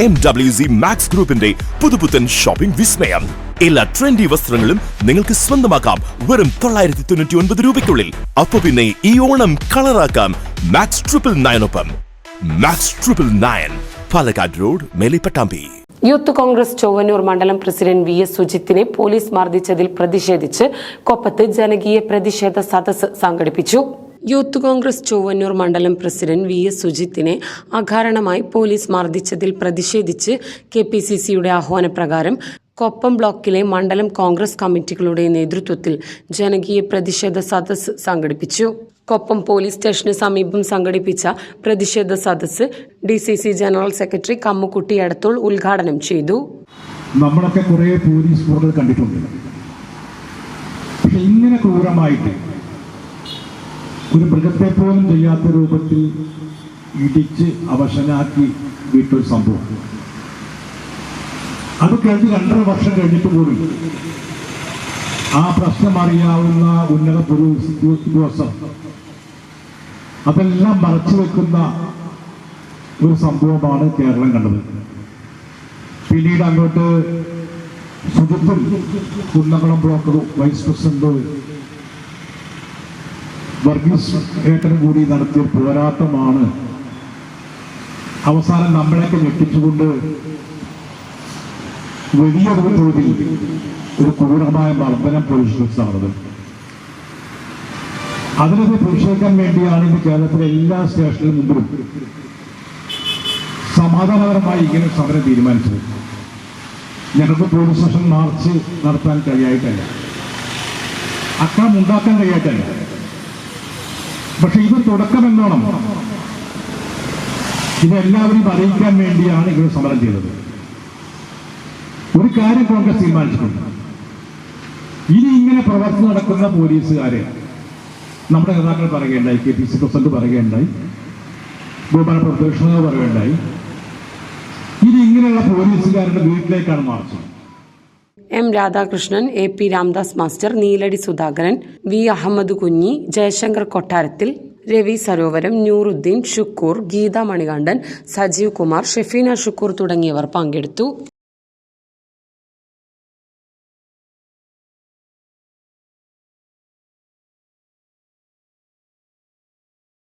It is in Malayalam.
എം ഡബ്ല്യു സി മാക്സ് ഗ്രൂപ്പിന്റെ പുതുപുത്തൻ ഷോപ്പിംഗ് വിസ്മയം. എല്ലാ ട്രെൻഡി വസ്ത്രങ്ങളും നിങ്ങൾക്ക് സ്വന്തമാക്കാം. വെറും തൊള്ളായിരത്തി തൊണ്ണൂറ്റി ഒൻപത് രൂപയ്ക്കുള്ളിൽ. അപ്പൊ പിന്നെ ഈ ഓണം കളറാക്കാം Max triple നയനൊപ്പം Max triple nine Palakkad road Melippattambi. Youth Congress Chowwannur മണ്ഡലം പ്രസിഡന്റ് വി എസ് സുജിത്തിനെ പോലീസ് മർദ്ദിച്ചതിൽ പ്രതിഷേധിച്ച് കൊപ്പത്ത് ജനകീയ പ്രതിഷേധ സദസ് സംഘടിപ്പിച്ചു. യൂത്ത് കോൺഗ്രസ് ചൊവ്വന്നൂർ മണ്ഡലം പ്രസിഡന്റ് വി എസ് സുജിത്തിനെ അകാരണമായി പോലീസ് മർദ്ദിച്ചതിൽ പ്രതിഷേധിച്ച് കെ പി സി സിയുടെ ആഹ്വാനപ്രകാരം കൊപ്പം ബ്ലോക്കിലെ മണ്ഡലം കോൺഗ്രസ് കമ്മിറ്റികളുടെ നേതൃത്വത്തിൽ ജനകീയ പ്രതിഷേധ സദസ് സംഘടിപ്പിച്ചു. കൊപ്പം പോലീസ് സ്റ്റേഷന് സമീപം സംഘടിപ്പിച്ച പ്രതിഷേധ സദസ് D C C general secretary Kammukutty Edathol ഉദ്ഘാടനം ചെയ്തു. നമ്മളൊക്കെ കുറേ പോലീസ് കണ്ടിട്ടുണ്ട്. ഇങ്ങനെ ക്രൂരമായിട്ട് ഒരു മൃഗത്തെ പോലും ചെയ്യാത്ത രൂപത്തിൽ ഇടിച്ച് അവശനാക്കി വിട്ടൊരു സംഭവം. അത് കഴിഞ്ഞ് രണ്ടര വർഷം കഴിഞ്ഞിട്ട് പോലും ആ പ്രശ്നം അറിയാവുന്ന ഉന്നത ഉദ്യോഗസ്ഥർ അതെല്ലാം മറച്ചു വെക്കുന്ന ഒരു സംഭവമാണ് കേരളം കണ്ടത്. പിന്നീട് അങ്ങോട്ട് സുഹൃത്തും Kunnamkulam block vice president Varghese ഏട്ടൻ കൂടി നടത്തിയ പോരാട്ടമാണ്. അവസാനം നമ്മളെയൊക്കെ ഞെട്ടിച്ചുകൊണ്ട് വലിയൊരു തോതിൽ ഒരു ക്രൂരമായ മർദ്ദനം പോലീസ് നടന്നത് അതിനൊക്കെ പ്രതിഷേധിക്കാൻ വേണ്ടിയാണ് ഇന്ന് കേരളത്തിലെ എല്ലാ സ്റ്റേഷനിലും മുമ്പിലും സമാധാനപരമായി ഇങ്ങനെ സമരം തീരുമാനിച്ചത്. ഞങ്ങൾക്ക് പോലീസ് സ്റ്റേഷൻ മാർച്ച് നടത്താൻ കഴിയായിട്ടല്ല. അക്രമം ഉണ്ടാക്കാൻ കഴിയായിട്ടല്ല. പക്ഷെ ഇത് തുടക്കം എന്നോണം ഇതെല്ലാവരെയും അറിയിക്കാൻ വേണ്ടിയാണ് ഇവർ സമരം ചെയ്തത്. ഒരു കാര്യം കോൺഗ്രസ് തീരുമാനിച്ചിട്ടുണ്ട്. ഇനി ഇങ്ങനെ പ്രവർത്തി നടക്കുന്ന പോലീസുകാരെ നമ്മുടെ നേതാക്കൾ പറയുകയുണ്ടായി കെ പി സി പ്രസിഡന്റ് പറയുകയുണ്ടായി ഗോപാല പ്രദക്ഷിണ പറയുകയുണ്ടായി. ഇനി ഇങ്ങനെയുള്ള പോലീസുകാരുടെ വീട്ടിലേക്കാണ് march. M Radhakrishnan A P Ramdas master Neeladi Sudhakaran V Ahammed Kunhi Jayashankar Kottarathil Ravi Sarovaram Nooruddeen Shukkur Geetha Manikandan Sajeev Kumar Shefeena Shukkur തുടങ്ങിയവർ പങ്കെടുത്തു.